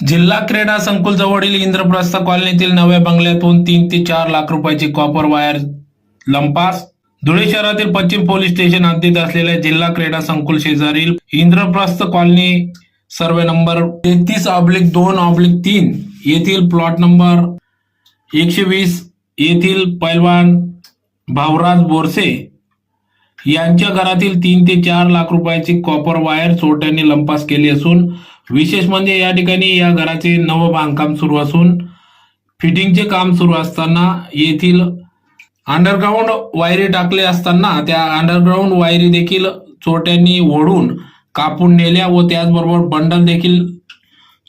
जिल्हा क्रीडा संकुल जवळील इंद्रप्रस्थ कॉलनीतील नव्या बंगल्यातून तीन ते चार लाख रुपयाची कॉपर वायर लंपास. धुळे शहरातील पश्चिम पोलीस स्टेशन हद्दीत असलेल्या जिल्हा क्रीडा संकुल शेजारील इंद्रप्रस्थ कॉलनी सर्वे नंबर तेहतीस ऑब्लिक दोन ऑब्लिक तीन येथील प्लॉट नंबर एकशे वीस येथील पैलवान भावराज बोरसे यांच्या घरातील तीन ते चार लाख रुपयाची कॉपर वायर चोरट्यांनी लंपास केली असून विशेष म्हणजे या ठिकाणी या घराचे नवं बांधकाम सुरू असून फिटिंगचे काम सुरू असताना येथील अंडरग्राऊंड वायरी टाकले असताना त्या अंडरग्राऊंड वायरी देखील चोरट्यांनी ओढून कापून नेल्या व त्याचबरोबर बंडल देखील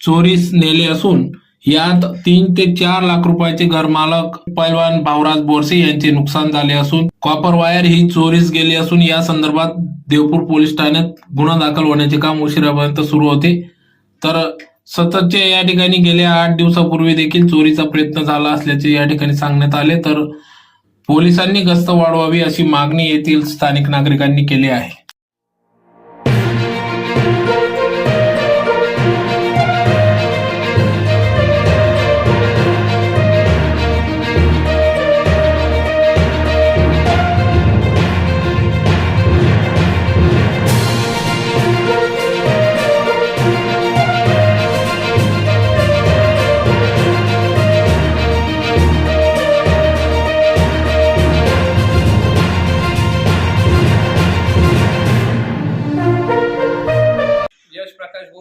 चोरीस नेले असून यात तीन ते चार लाख रुपयाचे घरमालक पैलवान भावराज बोरसे यांचे नुकसान झाले असून कॉपर वायर ही चोरीस गेली असून या संदर्भात देवपूर पोलीस ठाण्यात गुन्हा दाखल होण्याचे काम उशिरापर्यंत सुरू होते. तर सततचे या ठिकाणी गेल्या आठ दिवसापूर्वी देखील चोरीचा प्रयत्न झाला असल्याचे या ठिकाणी सांगण्यात आले. तर पोलिसांनी गस्त वाढवावी अशी मागणी येथील स्थानिक नागरिकांनी केली आहे.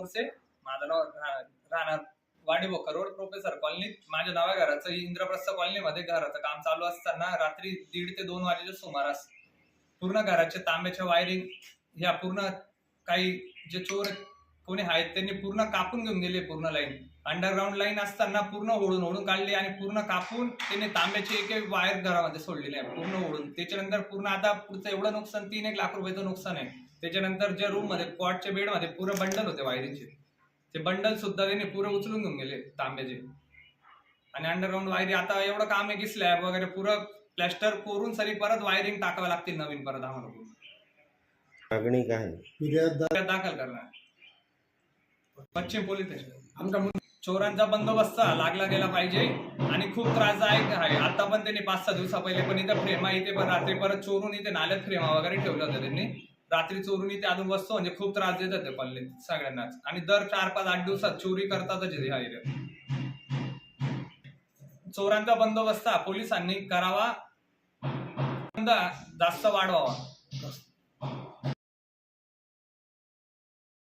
यश माझं नाव राहणार वाडीबोकर रोड प्रोफेसर कॉलनीत माझ्या नव्या घराचं इंद्रप्रस्थ कॉलनीमध्ये घराचं काम चालू असताना रात्री दीड ते दोन वाजेच्या सुमारास पूर्ण घराचे तांब्याच्या वायरिंग ह्या पूर्ण काही जे चोर कोणी आहेत त्यांनी पूर्ण कापून घेऊन गेले पूर्ण लाईन अंडरग्राऊंड लाईन असताना पूर्ण ओढून ओढून काढली आणि पूर्ण कापून त्यांनी तांब्याची एक एक वायर घरामध्ये सोडलेली आहे पूर्ण ओढून. त्याच्यानंतर पूर्ण आता पुढचं एवढं नुकसान तीन एक लाख रुपयाचं नुकसान आहे. त्याच्यानंतर ज्या रूममध्ये कॉटच्या बेडमध्ये पुरं बंडल होते वायरीचे ते बंडल सुद्धा त्यांनी पुरं उचलून घेऊन गेले तांब्याचे. आणि अंडरग्राऊंड वायरी आता एवढं काम आहे की स्लॅब वगैरे पुरं प्लॅस्टर कोरून सरी परत वायरिंग टाकावं लागतील नवीन परत आम्हाला पूर्ण. मागणी काय दाखल करणार. पश्चिम पोलीस स्टेशन आमचा मुद्दा चोरांचा बंदोबस्त लागला गेला पाहिजे आणि खूप त्रासदायक आहे. आता पण त्यांनी पाच सहा दिवसा पहिले पण इथं फ्रेमा इथे पण रात्री परत चोरून इथे नाल्यात फ्रेमा वगैरे ठेवल्या होत्या त्यांनी. रात्री चोरून ते अजून बसतो म्हणजे खूप त्रास देतात ते पल्ले सगळ्यांनाच. आणि दर चार पाच आठ दिवसात चोरी करतातच इथे एरियात चोरांचा बंदोबस्त हा पोलिसांनी करावा. जास्त वाढवावा.